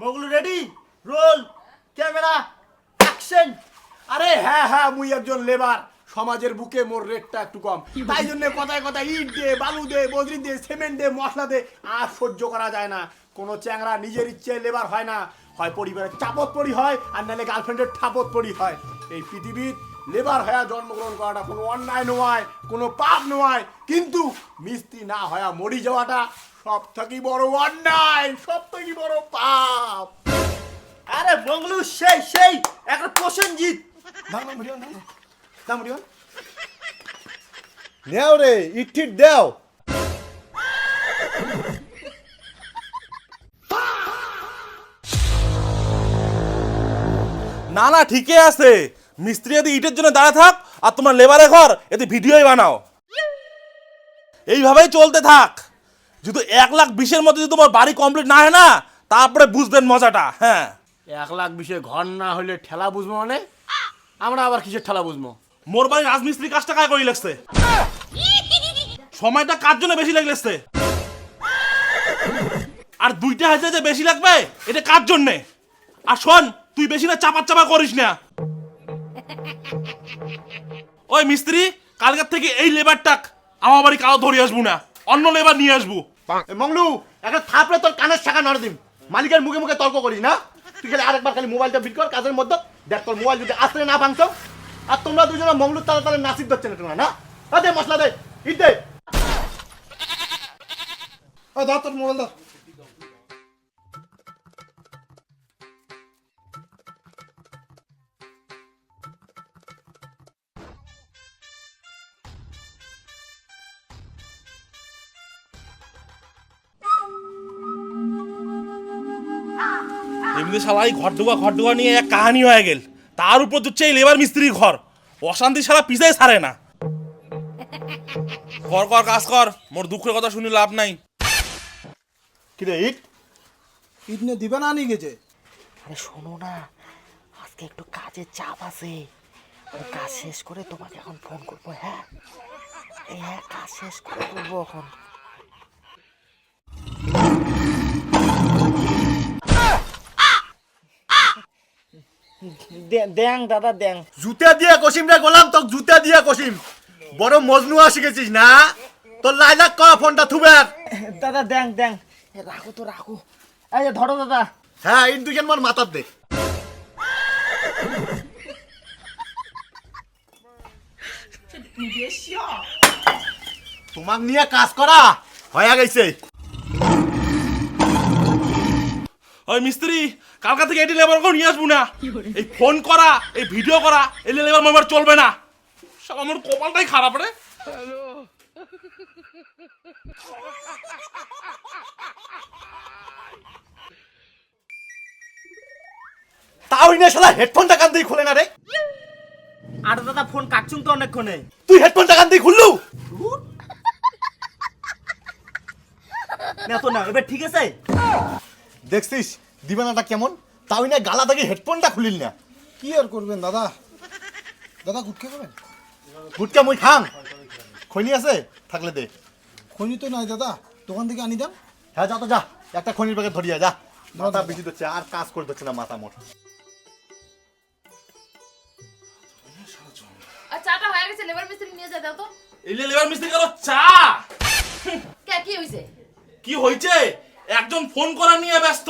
মগলু ready roll camera action আরে হ্যাঁ হ্যাঁ মুই একজন লেবার সমাজের বুকে মোর রেটটা একটু কম। তাই জন্য কথায় কথায় ইট দে বালু দে বজরি দে সিমেন্ট দে মশলা দে আর সহ্য করা যায় না। কোনো চ্যাংরা নিজের ইচ্ছে লেবার হয় না। হয় পরিবারের চাপত পড়ি হয় আর নাহলে গার্লফ্রেন্ডের ঠাপত পড়ি হয়। এই পৃথিবীর লেবার হয়ে জন্মগ্রহণ করাটা কোনো অন্যায় নয়, কোনো পাপ নয়, কিন্তু মিস্ত্রি না হয়া মরি যাওয়াটা সব থেকে বড় অন্যায় সব থেকে বড় পাপ। আরে বঙ্গলু সেই সেই, একটা প্রসেনজিৎ মুড়িয়ন নেও রে ইট দেও। না না ঠিকই আছে মিস্ত্রি যদি ইটের জন্য দাঁড়া থাক আর তোমার লেবারে ঘর এতে ভিডিওই বানাও। এইভাবেই চলতে থাক। যদি এক লাখ বিশের মধ্যে যদি তোমার বাড়ি কমপ্লিট না হয় না তারপরে বুঝবেন মজাটা হ্যাঁ। এক লাখ বিশে ঘর না হলে ঠেলা বুঝব মানে? আমরা আবার কিসের ঠেলা বুঝব? মোর বাড়ি রাজমিস্ত্রি কাজটা কায় করি লাগছে সময়টা কার জন্য বেশি লাগলেছে আর দুইটা হাজার যে বেশি লাগবে এটা কার জন্যে? আর শোন তুই বেশি না চাপা চাপা করিস না। ওই মিস্ত্রি কালকের থেকে এই লেবারটাক আমার বাড়ি কারও ধরে আসব না। অন্য লেবার নিয়ে আসব। এ মংলু একটা থাপড়ে তোর কানের শাখা নড়ে দিম। মালিকের মুখে মুখে তর্ক করিস না? তুই খালি আরেকবার খালি মোবাইলটা বিট কর কাজের মধ্যে। দেখ তোর মোবাইল যদি আসলে না ভাঙছ আর তোমরা দুজনে মংলুর তালা তালে নাসিব ধরছে না তোমরা না? দে মশলা দে ইট দে। ও দাও তোর মোবাইল দাও শালাই ঘর ঢুকা ঘর নিয়ে এক কাহানি হয়ে গেল। তার উপর হচ্ছে এই লেবার মিস্ত্রির ঘর। অশান্তি সারা পিছাই ছাড়ে না। কর কর কাজ কর। মোর দুঃখের কথা শুনি লাভ নাই। কিরে ইট? ইট নিয়ে দিবে না নিয়ে গেছে? আরে শোনো না আজকে একটু কাজের চাপ আছে। আমি কাজ শেষ করে তোমাকে এখন ফোন করব হ্যাঁ? এই হ্যাঁ কাজ শেষ করে করব এখন। দে- দাদা দেং জুতে দিয়ে কসিম রে গোলাম তোক জুতে দিয়ে কসিম। বড় মজনুয়া শিখেছিস না? তোর লাইলাক ক ফোনটা থুবে দাদা দেং দেং রাখো তো রাখো। এই ধরো দাদা। হ্যাঁ ইট দুজন মার মাথার দে। তোমাক নিয়ে কাজ করা হয়ে গেছে। ওই মিস্ত্রি কালকা থেকে এটি লেবার নিয়ে আসব না। এই ফোন করা এই ভিডিও করা এই লেবার মারবার চলবে না। সব আমার কপালটাই খারাপ রে। তাও ইনে শালা হেডফোনটা কান দিয়ে খুলে না রে। আর দাদা ফোন কাটছুন তো অনেকক্ষণে। তুই হেডফোনটা কান দিয়ে খুললু? না তো না এবার ঠিক আছে? দেখছিস? দিবানাটা কেমন? তাও না গালা থেকে হেডফোনটা খুলিল না। কি আর করবেন দাদা? দাদা গুটকে করবেন গুটকা মুই খাম। খৈনি আছে? থাকলে দে। খনি তো নাই দাদা। দোকান থেকে আনি দাম? হ্যাঁ যা তো যা। একটা খনির প্যাকেট ধরিয়া যা। মাথা বেশি দিচ্ছে আর কাজ করে দিচ্ছে না মাথা মোট। চাটা হয়ে গেছে লেবার মিস্ত্রি নিয়ে যা দাও তো। এই লেবার মিস্ত্রি গেল চা! কে কি হইছে? কি হয়েছে একজন ফোন করা নিয়ে ব্যস্ত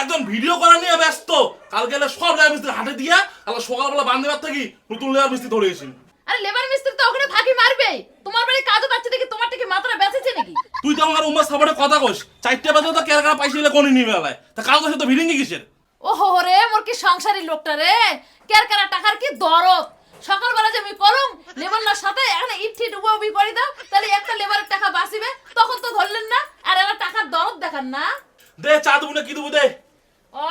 একজন ভিডিও করা নিয়ে ব্যস্ত। কালকে সব লেবার মিস্ত্রি হাতে দিয়া কাল সকালবেলা বান্ধবার থাকি নতুন লেবার মিস্ত্রি ধরে এসেছি আরে লেবার মিস্ত্রি তো ওখানে ফাঁকি মারবে তোমার বাড়ি কাজও পাচ্ছে দেখি তোমারটা কি মাথাটা বেঁচেছে নাকি? তুই তো আমার সাবারে কথা কস চারটে বাজে তো কেরা কেরা পাইছি কোনি নিবে বেলায় তা কাল তো সে তো ভিড়িঙ্গি কিসের ওহো রে মোর কি সংসারী লোকটা রে? কের কেরা টাকার কি দরদ? সকালবেলা যে আমি করুম লেবারনার সাথে এখানে ইট ঠিট উবা উবি করে দাও তাহলে একটা লেবারের টাকা বাঁচিবে তখন তো ধরলেন না আর এরা টাকার দরদ দেখান না। দে চা দেবো না কি দেবো দে? ও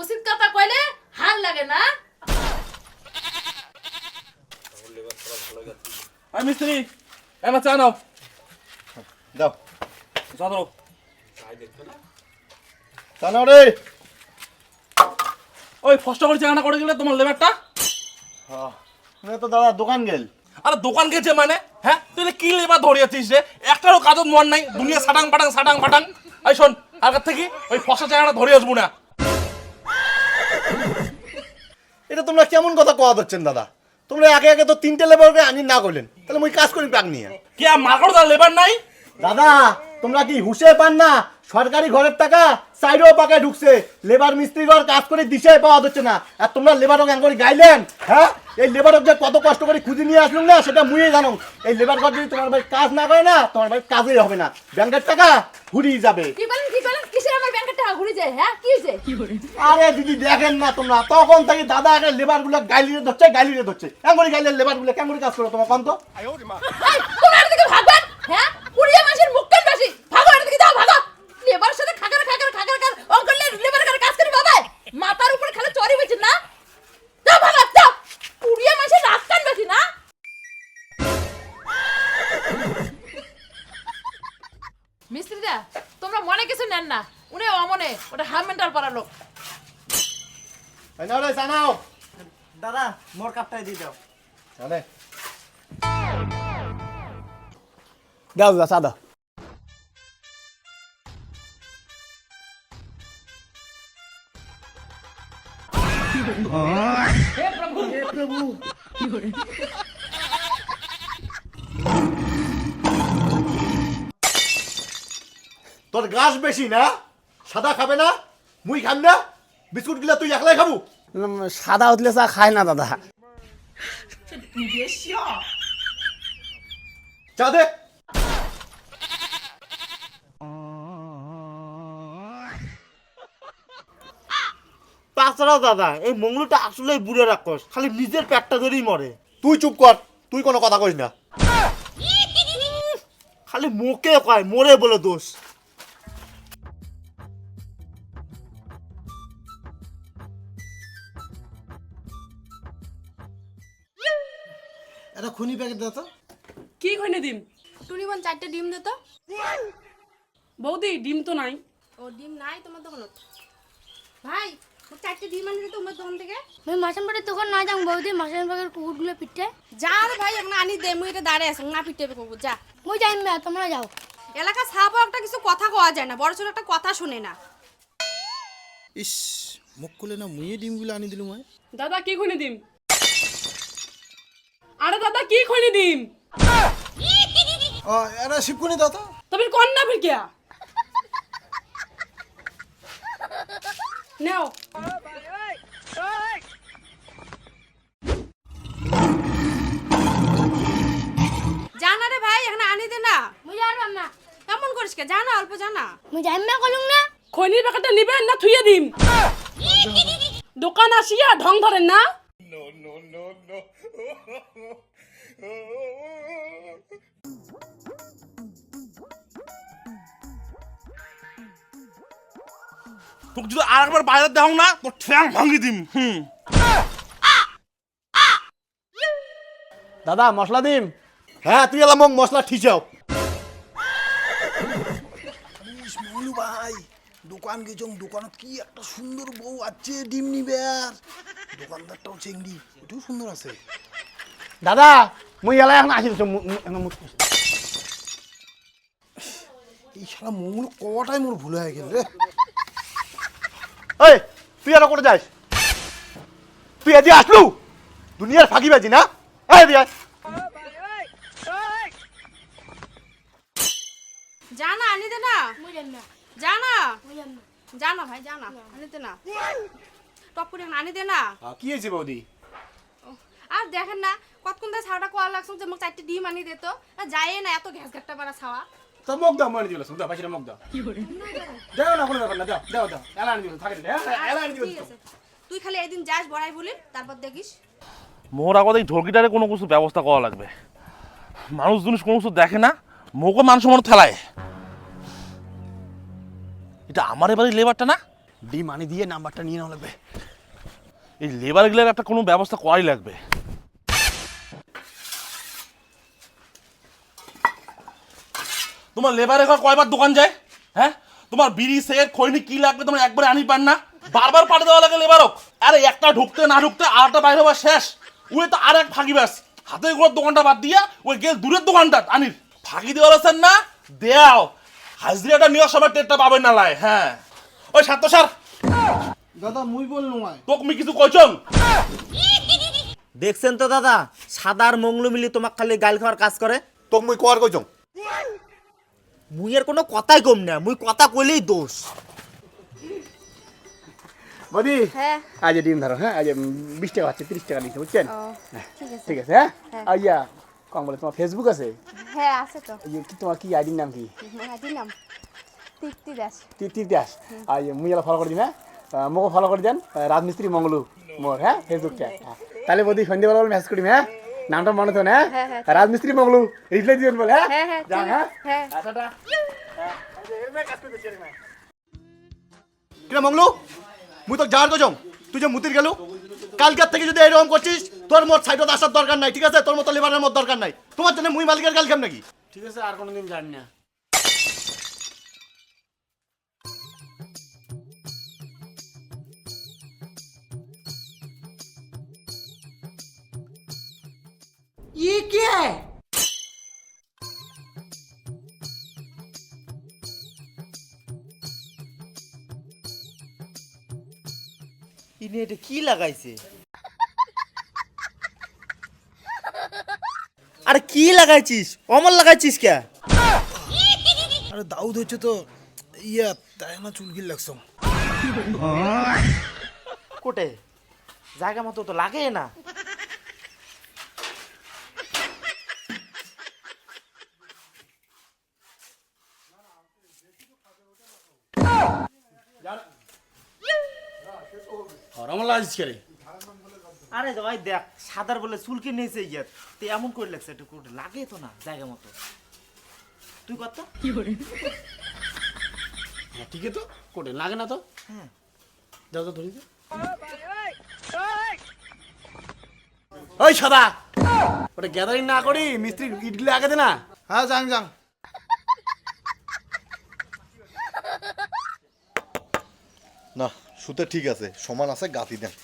উচিত কথা কইলে হাল লাগে না। আমি মিস্ত্রি এনা চা নাও। যাও চা ধরো জানো রে। ওই ফসটা করে চানা করে গেলে তোমার লেবারটা? দাদা দোকান গেল। আরে দোকান গেছে মানে? হ্যাঁ? তুই কি লেবার রে? একটারও কাজত নাই দুনিয়া পাটাং সাটাং থেকে ওই ধরে আসব না। এটা তোমরা কেমন কথা কওয়া দাদা? তোমরা আগে আগে তো তিনটে না করলেন। তাহলে কাজ করি পাক নিয়ে। লেবার নাই? দাদা তোমরা কি হুশে পান না? সরকারি ঘরের টাকা সাইডেও পাকায় ঢুকছে। লেবার মিস্ত্রি ঘর কাজ করে দিশে পাওয়া যাচ্ছে না। আর তোমরা লেবারক এন করে গাইলেন হ্যাঁ? এই লেবারক যে কত কষ্ট করে খুঁজে নিয়ে আসলাম না সেটা মুয়ে জানো এই লেবার ঘর যদি তোমার ভাই কাজ না করে না তোমার ভাই কাজই হবে না। ব্যাংকের টাকা ঘুরিয়ে যাবে। কি বলেন কি বলেন? কিসের আমার ব্যাংকের টাকা ঘুরে যায় হ্যাঁ? কি হয়েছে? আরে দিদি দেখেন না তোমরা। তখন থেকে দাদা আগে লেবারগুলো গাইলিয়ে ধরছে গাইলিয়ে ধরছে। কেমন করে গাইলে লেবারগুলো কেমন করে কাজ করো তোমার কম ওটা হাফ মেন্টাল পাড়া লোক। এই নাও রে জানাও দাদা মোর কাপটাই দিয়ে দাও। চলে। দাও দাদা সাদা তোর গাছ বেশি না? সাদা খাবে না? মুই খাম না? বিস্কুটগুলা তুই একলাই খাবু? সাদা উঠলে চা খায় না দাদা। চা দে। তাছাড়াও দাদা এই মঙ্গলটা আসলে বুড়ে রাক্ষস খালি নিজের পেটটা ধরেই মরে। তুই চুপ কর তুই কোনো কথা কইস না। খালি মুখে কয় মরে বলে দোষ। একটা খুনি প্যাকেট দাও তো। কি খৈনে ডিম? টুনি বোন চারটে ডিম দে তো। বৌদি ডিম তো নাই। ও ডিম নাই তোমার দোকানত? ভাই ও চারটে ডিম আনি দে তো তোমার দোকান থেকে? আমি মাসন পাড়ের দোকান না যাও বৌদি মাসন পাড়ের কুকুরগুলো পিটে। যা রে ভাই এখন আনি দে মুই এটা দাঁড়িয়ে আছে না পিটে কুকুর যা। মুই যাই না তোমরা যাও। এলাকা সাপ একটা কিছু কথা কওয়া যায় না বড় ছোট একটা কথা শুনে না। ইস মুখ খুলে না মুয়ে ডিমগুলো আনি দিলুম দাদা কি খৈনে ডিম? আরে দাদা কি খনি ও এটা শিবকুনি তো তবে কোন না ফির কিয়া? নাও। জানা রে ভাই এখন আনি দে না। মুই যাই না কেমন করিস কে? জানা অল্প জানা। মুই না কলুম না। খৈনির প্যাকেটটা নিবেন না থুয়ে দিম। দোকান আসিয়া ঢং ধরেন না। তোকে যদি আর একবার বাইরে দেখাও না তোর ঠ্যাং ভাঙি দিম হুম। দাদা মশলা দিম? হ্যাঁ তুই এলাম মশলা ঠিচাও ভাই দোকান গেছং দোকানত কি একটা সুন্দর বউ আছে ডিম নিবে আর। দোকানদারটাও চেংড়ি ওটাও সুন্দর আছে। দাদা মুই এলাই এখন আসি এই শালা মঙ্গলু কটাই মোর ভুল হয়ে গেল রে এই তুই আর করে যাস তুই এদি আসলু দুনিয়ার ফাঁকিবাজি না? এই দিয়া জানা আনি দে না? মুই যাই না জানা? মুই জানা ভাই জানা আনি দে না? টপ করে আনি দে না। কি হয়েছে বৌদি? আর দেখেন না কতক্ষণ ধরে ছাওয়াটা কোয়া লাগছে যে মোক চারটে ডিম আনি দে তো। যায় না এত ঘ্যাস ঘাটটা পারা ছাওয়া। তো মুখ দাও মনে দিল পাশে মুখ দাও। দাও না কোনো ব্যাপার না দাও দাও দাও এলা আনি দিল থাকে এলা আনি দিল তুই খালি একদিন যাস বড়াই বলি তারপর দেখিস। মোর আগত এই ঢোলকিটারে কোনো কিছু ব্যবস্থা করা লাগবে। মানুষ জিনিস কোনো কিছু দেখে না মোকে মানুষ মনে ঠেলায়। এটা আমার এবারে লেবারটা না? ডিম আনি দিয়ে নাম্বারটা নিয়ে নাও লাগবে। এই লেবারগুলোর একটা কোনো ব্যবস্থা করাই লাগবে। তোমার লেবারে কয়বার দোকান যায়? হ্যাঁ? তোমার বিড়ি সেট খৈনি কি লাগবে তোমার একবারে আনি পান না? বারবার পাঠিয়ে দেওয়া লাগে লেবারক। আরে একটা ঢুকতে না ঢুকতে আরেকটা বাইরে হওয়া শেষ। ওই তো আর এক ফাঁকি ব্যাস। হাতে করে দোকানটা বাদ দিয়া ওই গেল দূরের দোকানটা আনির। ফাঁকি দেওয়া না? দেও হাজরিয়াটা নেওয়ার সময় টেরটা পাবেন না লাই। হ্যাঁ। ওই সাত সার। দাদা মুই আয়। তোকে কিছু কইছং দেখছেন তো দাদা সাদার মংলু মিলি তোমাক খালি গাল খাওয়ার কাজ করে? তোকে মুই কর কইছং মুইয়ের কোনো কথাই কম না মুই কথা কইলেই দোষ। বদি হ্যাঁ। আজ ডিম ধরো হ্যাঁ? আজ বিশ টাকা আছে তিরিশ টাকা দিচ্ছে বুঝছেন? ও ঠিক আছে। ঠিক আছে হ্যাঁ? আইয়া ইয়া কম বলে তোমার ফেসবুক আছে? হ্যাঁ আছে তো। ইয়ে কি তোমার কি আইডির নাম কি? দিলাম তৃপ্তি দাস। তৃতীয় দাস। আর ইয়ে মুই এলা ফলো করে দিন হ্যাঁ? মোকে ফলো করে দেন রাজমিস্ত্রি মঙ্গলু মোর হ্যাঁ? ফেসবুকটা হ্যাঁ। তাহলে বদি সন্ধ্যেবেলা মেসেজ করিম হ্যাঁ? নামটা মনে তো না হ্যাঁ, হ্যাঁ। রাজমিস্ত্রি মঙ্গলু রিপ্লাই দিবেন বলে হ্যাঁ? হ্যাঁ যান আচ্ছা। কিরে মংলু মুই তো তুই যে মুতির গেলু কালকার থেকে যদি এরকম করছিস তোর মোট সাইডত আসার দরকার নাই ঠিক আছে? তোর মতো লেবারের মত দরকার নাই। তোমার জন্য মুই মালিকের গাল খাম নাকি ঠিক আছে আর কোনোদিন জানি না। ইনি এটা কি লাগাইছে আরে কি লাগাইছিস অমর লাগাইছিস কে আরে দাউদ হচ্ছে তো ইয়া তাই না চুলকির লাগছো কোটে জায়গা মতো তো লাগে না আমার কে আরে ভাই দেখ সাদার বলে চুলকে নিয়েছে ইয়ে তুই এমন করে লাগছে একটু লাগে তো না জায়গা মতো। তুই কত হ্যাঁ ঠিক আছে তো কোটে লাগে না তো। হ্যাঁ। যাও তো ধরি ওই সদা। ওটা গ্যাদারিং না করি মিস্ত্রি ইটগুলো আগে দে না। হ্যাঁ যাং যাং সুতে ঠিক আছে সমান আছে গাঁথি দেন।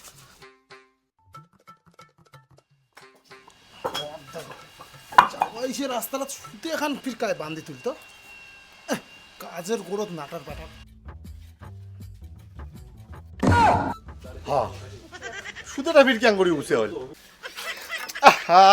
সে রাস্তাটা ছুটে এখন ফিরকায় বান্ধি তুলতো। কাজের গোড়ত নাটার পাটার। হ্যাঁ। সুতেটা ফির ক্যাং করি উসে হল আহা!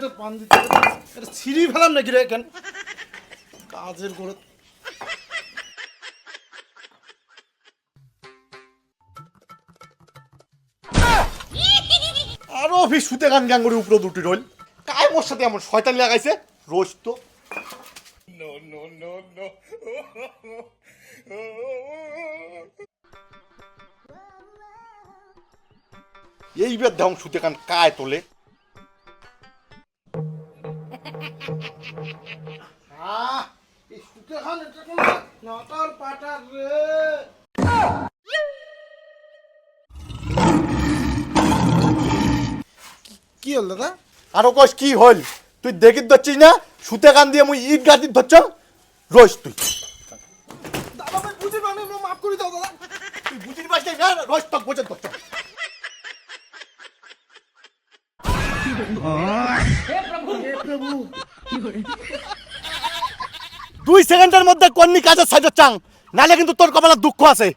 এটা পান দিতে এটা ছিঁড়ি ফেলাম নাকি রে কেন? কাজের গোড়ত আরও সুতে গান গ্যাং করে উপরে দুটি রইল। কায় মোর সাথে এমন শয়তানি লাগাইছে? রোজ তো। এইবার দাম সুতে কান কায় তোলে। আহ এই সুতে খান এটা কোন নাটার পাটার রে। কি হল দাদা আরও কস কি হল তুই দেখিত ধরছিস না? সুতে কান দিয়ে মুই ইট গাতি ধরছ? রোজ তুই। দাদা ভাই বুঝি মানে মাফ করে দাও দাদা। তুই বুঝিনি পারছিস না? রোজ তক বোঝে দুই সেকেন্ডের মধ্যে কন্নি কাজের সাইডে চাং নালে কিন্তু তোর কপালে দুঃখ আছে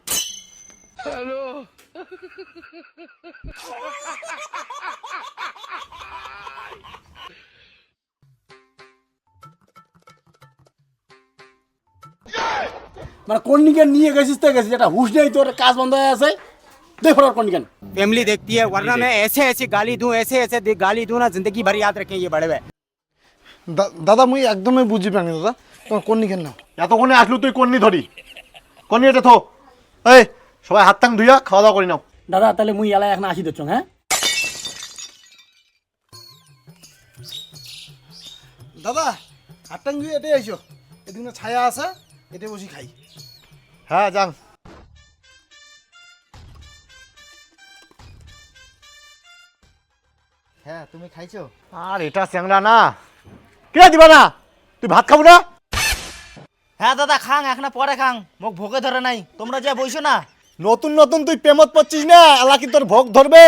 মানে কন্নিকেন নিয়ে গেছিস তো গেছিস এটা হুশ নেই তোর কাজ বন্ধ হয়ে আছে দেখ ফটাফট কন্নিকেন फैमिली देखती है वरना मैं ऐसे ऐसे गाली दूं ऐसे ऐसे दे- गाली दूं ना जिंदगी भर याद रखें ये बड़े हुए দা- দাদা মুই একদমই বুঝি পাইনি তোমার কোন? নিকেন নাও এতক্ষণে আসলু তুই কন্নি ধরি। কন্নি এটা থো। এই সবাই হাত টাং ধুইয়া খাওয়া দাওয়া করে নাও। দাদা তাহলে মুই এলাই এখন আসি দিচ্ছ হ্যাঁ? দাদা আটাঙ্গি এটাই আইসো। এদিকে ছায়া আছে এটাই বসি খাই। হ্যাঁ যাং হ্যাঁ তুমি খাইছো? আর এটা চ্যাংরা না। কে দিবা না তুই ভাত খাব না? হ্যাঁ দাদা খাং এখন পরে খাং। মোক ভোগে ধরে নাই। তোমরা যা বইছো না? নতুন নতুন তুই প্রেমত পড়ছিস না? আল্লাহ কি তোর ভোগ ধরবে?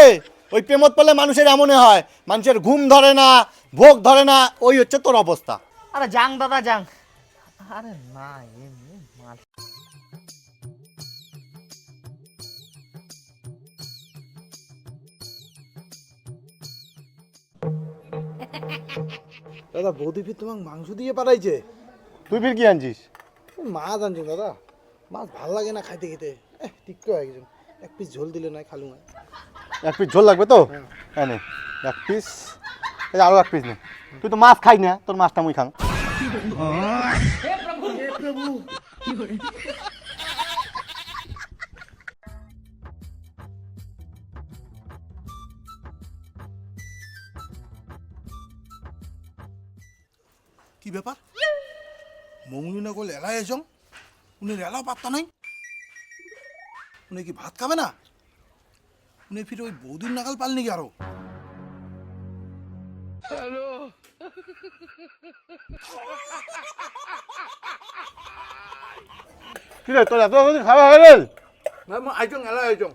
ওই প্রেমত পড়লে মানুষের এমনই হয়। মানুষের ঘুম ধরে না ভোগ ধরে না ওই হচ্ছে তোর অবস্থা। আরে যাং দাদা যাং। আরে না এমনি মাল। দাদা বৌদি ফির তোমাকে মাংস দিয়ে পাঠাইছে। তুই ফির কি আনছিস? মাছ আনছো দাদা। মাছ ভালো লাগে না খাইতে খেতে। এহ ঠিক তো একজন। এক পিস ঝোল দিলে নয় খালু না এক পিস ঝোল লাগবে তো? হ্যাঁ। নে। এক পিস এই আরও এক পিস নে। তুই তো মাছ খাই না তোর মাছটা মুই খাং কি ব্যাপার? মৌলি না করলে এলাই এসং উনি এলাও পাত্তা নাই। উনি কি ভাত খাবে না? উনি ফিরে ওই বৌদির নাগাল পাল নাকি আরও? কি রে তোর এত খাওয়া হয়ে গেল? না আইচং এলাই আইচং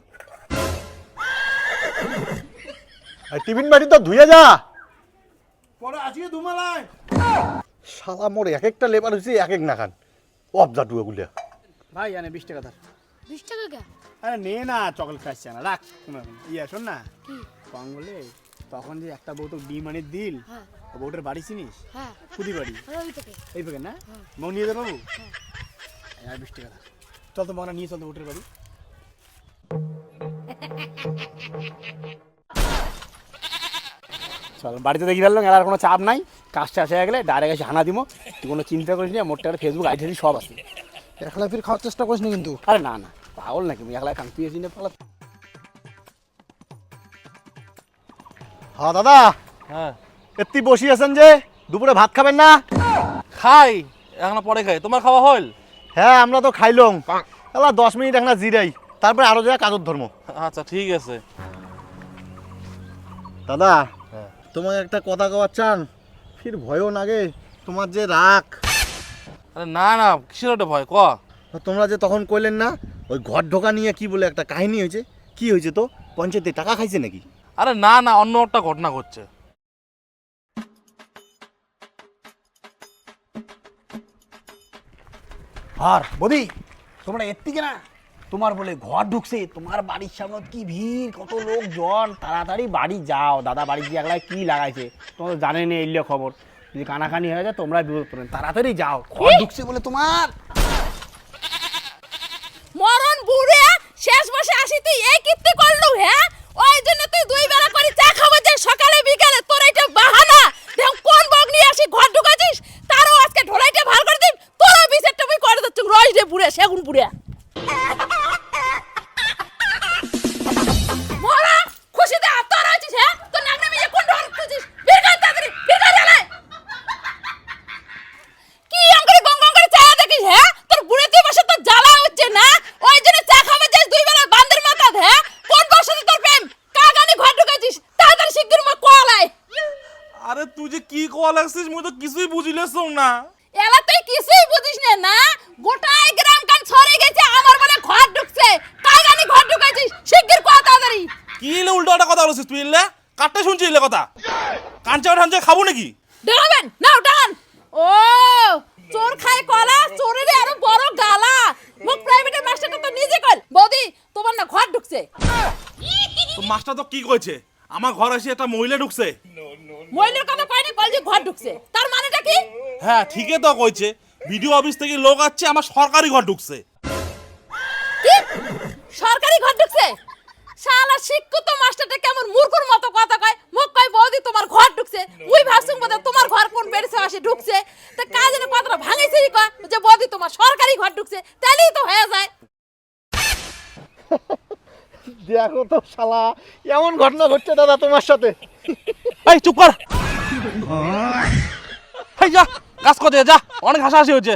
টিফিন বাটি তো ধুয়ে যা। পরে আজকে দুমালায় শালা মোর এক একটা লেবার হচ্ছে এক এক নাখান অবজা টুয়ে গুলিয়া। ভাই জানে বিশ টাকা ধর। বিশ টাকা কে? আরে নে না চকলেট খাচ্ছে না রাখ। ইয়ে শোন না। কি? কঙ্গলে তখন যে একটা বউ তো ডিম দিল হ্যাঁ। বউটার বাড়ি চিনিস? হ্যাঁ। কুদি বাড়ি। ওই ওই এই প্যাকেট না? মৌ নিয়ে দে বাবু। আর বিশ টাকা ধর। চল তো মনে নিয়ে চল তো বউটার বাড়ি। চল বাড়িতে দেখি ফেললাম আর কোনো চাপ নাই। কাজটা আসে গেলে ডাইরেক্ট এসে হানা দিমো। তুই কোনো চিন্তা করিস না মোট টাকা ফেসবুক আইডি সব আছে। একলা ফির খাওয়ার চেষ্টা করিস না কিন্তু? আরে না না পাগল নাকি? একলা কান তুই এসে পাগলা হ্যাঁ দাদা। হ্যাঁ। এত্তি বসি আছেন যে দুপুরে ভাত খাবেন না? খাই এখন পরে খাই। তোমার খাওয়া হল হ্যাঁ আমরা তো খাইলং এলা দশ মিনিট এখন জিরাই তারপরে আরও যা কাজর ধর্ম। আচ্ছা ঠিক আছে। দাদা তোমাকে একটা কথা কওয়ার চান? ফির ভয়ও লাগে। তোমার যে রাগ। আরে না না কিসের ওটা ভয়? ক? তোমরা যে তখন কইলেন না ওই ঘর ঢোকা নিয়ে কি বলে একটা কাহিনী হয়েছে? কি হয়েছে তো? পঞ্চায়েতে টাকা খাইছে নাকি? আরে না না অন্য একটা ঘটনা ঘটছে। আর বদি তোমরা এত্তিকে না তোমার বলে ঘর ঢুকছে, তোমার বাড়ির সামনে কি ভিড়, কত লোকজন? তাড়াতাড়ি বাড়ি যাও। দাদা বাড়ি গিয়ে একলা কি লাগাইছে? তোমরা জানে না এলে খবর। যদি কানাকানি হয়ে যায়, তোমরা বিপদ পড়েন তাড়াতাড়ি যাও। ঘর ঢুকছে বলে তোমার। মরণ বুড়ে, শেষ মাসে আসি তুই এই কীর্তি করলু হ্যাঁ ওই জন্য তুই দুই বেলা করে চা খাব যে সকালে, বিকালে, তোর এটা বাহানা। দেখ, কোন বগ নিয়ে আসি, ঘর ঢুকাছিস? তারও আজকে ঢোলাইটা ভালো করে দিন তোরও বিচারটা তুই করে দিচ্ছ। রইস রে বুড়ে, সেগুন বুড়ে। খুশিতে আত্মা রয়েছিস হ্যাঁ? তোর নাক নামিয়ে কোন ঢোল খুঁজিস? বের কর তাড়াতাড়ি বের কর জ্বালায়। কি আঙ্গুরে গং গং করে চা দেখিস হ্যাঁ? তোর বুড়ে তুই বসে তোর জ্বালা হচ্ছে না? ওই জন্য চা খাবে যাস দুই বেলা বান্দের মাথা হ্যাঁ? কোন বসে তোর প্রেম? কাগানি ঘর ঢুকেছিস তাড়াতাড়ি শিগগির মা কোয়ালাই আরে তুই যে কি কোয়া লাগছিস মুই তো কিছুই বুঝিলেছ না। এলা তুই কিছুই বুঝিস না না? গোটাই গ্রাম কান ছড়ে গেছে আমার বলে ঘর ঢুকছে কাগানি ঘর ঢুকেছিস শিগগির কোয়া তাড়াতাড়ি কি উল্টো একটা কথা বলছিস তুই এলে কাটতে শুনছি এলে কথা। কাঞ্চা ঠাঞ্চা খাব নাকি? ডাঙাবেন নাও ডাঙান ও চোর খায় কলা চোরের আরও বড় গালা। মুখ প্রাইভেটের মাস্টারটা তো নিজে কল বৌদি তোমার না ঘর ঢুকছে। তো মাস্টার তো কি কইছে? আমার ঘর এসে একটা মহিলা ঢুকছে। মহিলার কথা কয়নি কল যে ঘর ঢুকছে। তার মানেটা কি? হ্যাঁ ঠিকই তো কইছে। ভিডিও অফিস থেকে লোক আসছে আমার সরকারি ঘর ঢুকছে। সরকারি ঘর ঢুকছে? শালা শিক্ষিত মাস্টারটা কেমন মূর্খর মতো কথা কয়? মুখ কয় বৌদি তোমার ঘর ঢুকছে। মুই ভাবছুম বোধ তোমার ঘর কোন বেড়েছে আসে ঢুকছে। তা কাজ যেন কথাটা ভাঙিছে কয় যে বৌদি তোমার সরকারি ঘর ঢুকছে। তাহলেই তো হয়ে যায়। দেখো তো শালা এমন ঘটনা ঘটছে দাদা তোমার সাথে। এই চুপ কর। এই যা কাজ করতে যা অনেক হাসাহাসি হচ্ছে।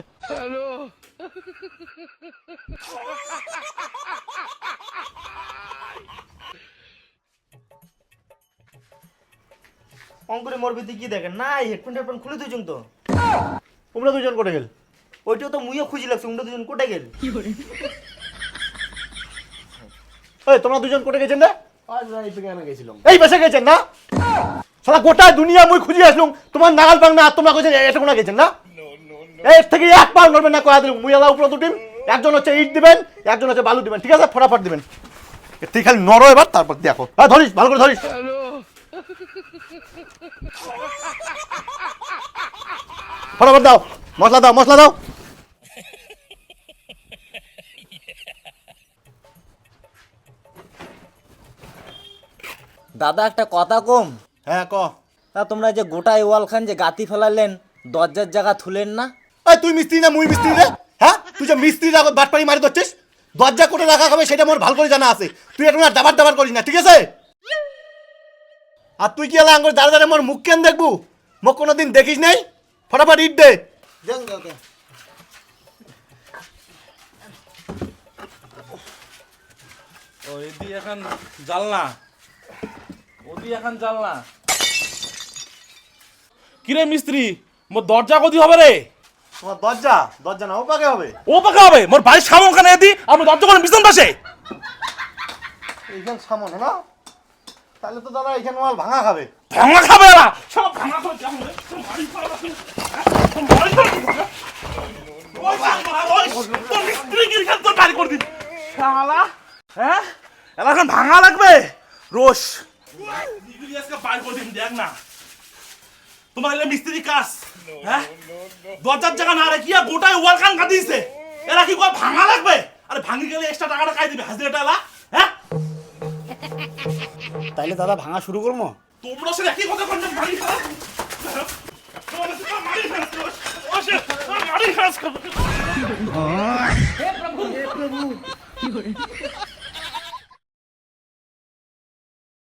অঙ্কুরে মোর ভিতরে কি দেখেন? না হেডফোন টেডফোন খুলে দিয়েছুন তো? তোমরা দুজন কোটে গেল। ওইটাও তো মুইও খুঁজি লাগছে উমরা দুজন কোটে গেল। এই তোমরা দুজন কোটে গেছেন না? আজ রাই থেকে এনে গেছিলাম। এই বেসে গেছেন না? সারা গোটা দুনিয়া মুই খুঁজি আসলুম তোমার নাগাল পাং না আর তোমরা কইছেন এটা কোনা গেছেন না? এর থেকে এক পাও করবেন না কয়া দিলুম মুই আলা উপরে দুটিম একজন হচ্ছে ইট দিবেন একজন হচ্ছে বালু দিবেন ঠিক আছে? ফটাফট দিবেন। তুই খালি নরো এবার তারপর দেখো। হ্যাঁ ধরিস ভালো করে ধরিস। ফটাফট দাও মশলা দাও মশলা দাও। দাদা একটা কথা কম। হ্যাঁ ক। তা তোমরা যে গোটাই ওয়াল খান যে গাতি ফেলালেন দরজার জায়গা থুলেন না? এই তুই মিস্ত্রি না মুই মিস্ত্রি রে? হ্যাঁ? তুই যে মিস্ত্রি বাটপাড়ি মারি ধরছিস? দরজা কোটে রাখা হবে সেটা মোর ভালো করে জানা আছে। তুই এখন আর দাবার দাবার করিস না ঠিক আছে? আর তুই কি এলা আঙ্গুর দাঁড়া দাঁড়া মোর মুখ কেন দেখবু? মুখ কোনোদিন দেখিস নাই? ফটাফট ইট দে। ও এদি এখন জালনা। ওদি এখন জালনা। কিরে মিস্ত্রি মোর দরজা কদি হবে রে? তোমার দরজা? দরজা না ও পাকে হবে। ও পাকা হবে? মোর বাড়ির সামনে ওখানে এদি আমি দরজা করে বিছান পাশে? এইখান সামনে না? তাহলে তো দাদা এইখানে মাল ভাঙা খাবে। ভাঙা খাবে না সব ভাঙা খাবে কেমন রে? তোর বাড়ি খারাপ আছে। তোর বাড়ি খারাপ আছে। ওই শালা, এখানে হ্যাঁ? ভাঙা লাগবে। রোশ দেখ না। তোমার এলে মিস্ত্রি কাজ হ্যাঁ? দরজার জায়গা না রেখিয়া গোটায় ওয়াল খান কাটিয়েছে এরা কি কয় ভাঙা লাগবে? আরে ভাঙি গেলে এক্সট্রা টাকাটা খাই দিবে? হাজিরাটা এলা? তাইলে দাদা ভাঙা শুরু করব? তোমরা সে একই কথা করছেন ভাঙি হে তোমরা হে মারি কি ও সে মারি খাস